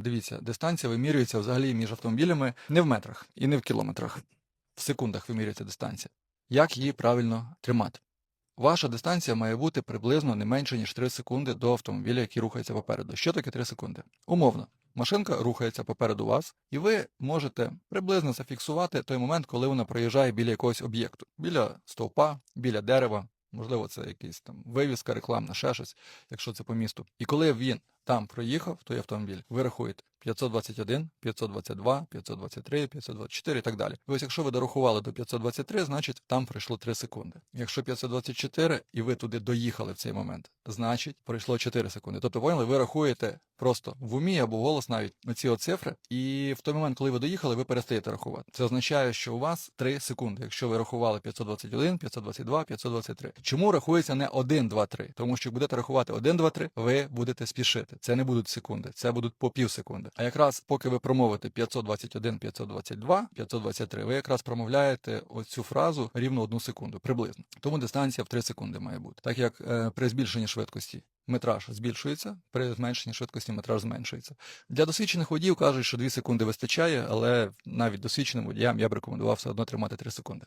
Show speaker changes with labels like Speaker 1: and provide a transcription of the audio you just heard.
Speaker 1: Дивіться, дистанція вимірюється взагалі між автомобілями не в метрах і не в кілометрах. В секундах вимірюється дистанція. Як її правильно тримати? Ваша дистанція має бути приблизно не менше, ніж 3 секунди до автомобіля, який рухається попереду. Що таке 3 секунди? Умовно, машинка рухається попереду вас, і ви можете приблизно зафіксувати той момент, коли вона проїжджає біля якогось об'єкту, біля стовпа, біля дерева. Можливо, це якийсь там вивіска рекламна, ще щось, якщо це по місту. І коли він там проїхав, той автомобіль, ви рахуєте 521, 522, 523, 524 і так далі. І ось якщо ви дорахували до 523, значить там пройшло 3 секунди. Якщо 524 і ви туди доїхали в цей момент, значить пройшло 4 секунди. Тобто, поняли, ви рахуєте просто в умі або голос навіть оці от цифри, і в той момент, коли ви доїхали, ви перестаєте рахувати. Це означає, що у вас 3 секунди, якщо ви рахували 521, 522, 523. Чому рахується не 1, 2, 3? Тому що будете рахувати 1, 2, 3, ви будете спішити. Це не будуть секунди, це будуть по пів секунди. А якраз поки ви промовите 521, 522, 523, ви якраз промовляєте оцю фразу рівно одну секунду, приблизно. Тому дистанція в 3 секунди має бути. Так як е, при збільшенні швидкості метраж збільшується, при зменшенні швидкості метраж зменшується. Для досвідчених водіїв кажуть, що 2 секунди вистачає, але навіть досвідченим водіям я б рекомендував все одно тримати 3 секунди.